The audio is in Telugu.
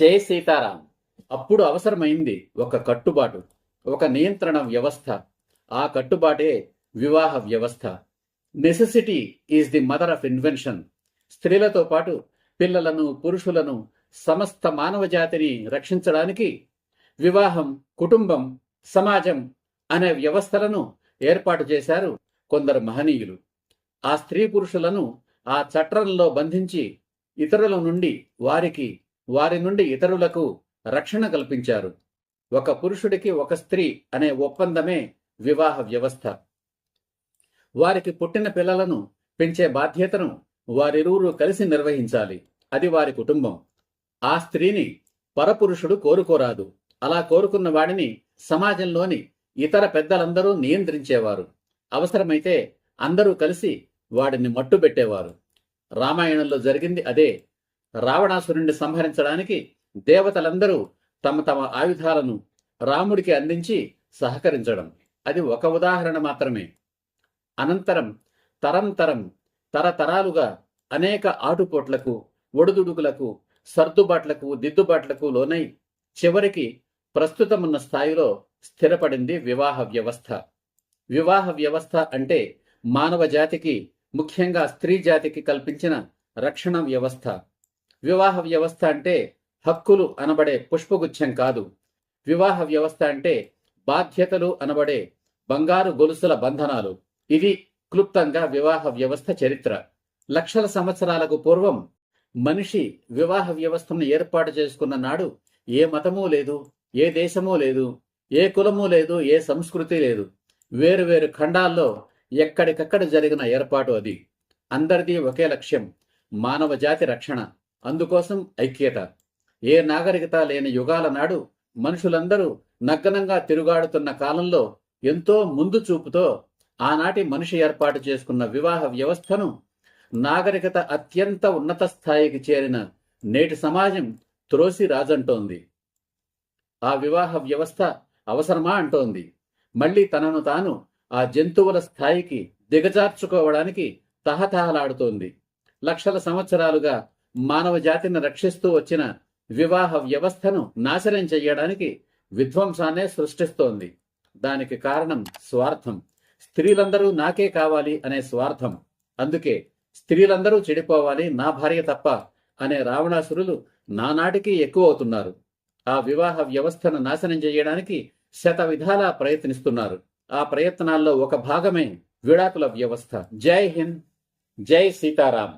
జై సీతారాం. అప్పుడు అవసరమైంది ఒక కట్టుబాటు ఒక నియంత్రణ వ్యవస్థ. ఆ కట్టుబాటే వివాహ వ్యవస్థ. Necessity is the mother of invention స్త్రీలతో పాటు పిల్లలను పురుషులను సమస్త మానవ జాతిని రక్షించడానికి వివాహం కుటుంబం సమాజం అనే వ్యవస్థలను ఏర్పాటు చేశారు కొందరు మహనీయులు. ఆ స్త్రీ పురుషులను ఆ చట్రంలో బంధించి ఇతరుల నుండి వారికి వారి నుండి ఇతరులకు రక్షణ కల్పించారు. ఒక పురుషుడికి ఒక స్త్రీ అనే ఒప్పందమే వివాహ వ్యవస్థ. వారికి పుట్టిన పిల్లలను పెంచే బాధ్యతను వారిరువురు కలిసి నిర్వహించాలి. అది వారి కుటుంబం. ఆ స్త్రీని పరపురుషుడు కోరుకోరాదు. అలా కోరుకున్న వాడిని సమాజంలోని ఇతర పెద్దలందరూ నియంత్రించేవారు. అవసరమైతే అందరూ కలిసి వాడిని మట్టుబెట్టేవారు. రామాయణంలో జరిగింది అదే. రావణాసురుణ్ణి సంహరించడానికి దేవతలందరూ తమ తమ ఆయుధాలను రాముడికి అందించి సహకరించడం. అది ఒక ఉదాహరణ మాత్రమే. అనంతరం తరంతరం తరతరాలుగా అనేక ఆటుపోట్లకు ఒడుదుడుకులకు సర్దుబాట్లకు దిద్దుబాట్లకు లోనై చివరికి ప్రస్తుతమున్న స్థాయిలో స్థిరపడింది వివాహ వ్యవస్థ. వివాహ వ్యవస్థ అంటే మానవ జాతికి ముఖ్యంగా స్త్రీ జాతికి కల్పించిన రక్షణ వ్యవస్థ. వివాహ వ్యవస్థ అంటే హక్కులు అనబడే పుష్పగుచ్ఛం కాదు. వివాహ వ్యవస్థ అంటే బాధ్యతలు అనబడే బంగారు గొలుసుల బంధనాలు. ఇది క్లుప్తంగా వివాహ వ్యవస్థ చరిత్ర. లక్షల సంవత్సరాలకు పూర్వం మనిషి వివాహ వ్యవస్థను ఏర్పాటు చేసుకున్న నాడు ఏ మతమూ లేదు ఏ దేశమూ లేదు ఏ కులము లేదు ఏ సంస్కృతి లేదు. వేరు వేరు ఖండాల్లో ఎక్కడికక్కడ జరిగిన ఏర్పాటు అది. అందరిది ఒకే లక్ష్యం మానవ జాతి రక్షణ. అందుకోసం ఐక్యత. ఏ నాగరికత లేని యుగాల నాడు మనుషులందరూ నగ్నంగా తిరుగాడుతున్న కాలంలో ఎంతో ముందు చూపుతో ఆనాటి మనిషి ఏర్పాటు చేసుకున్న వివాహ వ్యవస్థను నాగరికత అత్యంత ఉన్నత స్థాయికి చేరిన నేటి సమాజం త్రోసి రాజంటోంది ఆ వివాహ వ్యవస్థ అవసరమా అంటోంది. మళ్ళీ తనను తాను ఆ జంతువుల స్థాయికి దిగజార్చుకోవడానికి తహతహలాడుతోంది. లక్షల సంవత్సరాలుగా మానవ జాతిని రక్షిస్తూ వచ్చిన వివాహ వ్యవస్థను నాశనం చేయడానికి విధ్వంసాన్నే సృష్టిస్తోంది. దానికి కారణం స్వార్థం. స్త్రీలందరూ నాకే కావాలి అనే స్వార్థం. అందుకే స్త్రీలందరూ చెడిపోవాలి నా భార్య తప్ప అనే రావణాసురులు నానాటికి ఎక్కువ అవుతున్నారు ఆ వివాహ వ్యవస్థను నాశనం చేయడానికి శత విధాలా ప్రయత్నిస్తున్నారు. ఆ ప్రయత్నాల్లో ఒక భాగమే విడాకుల వ్యవస్థ. జై హింద్. జై సీతారాం.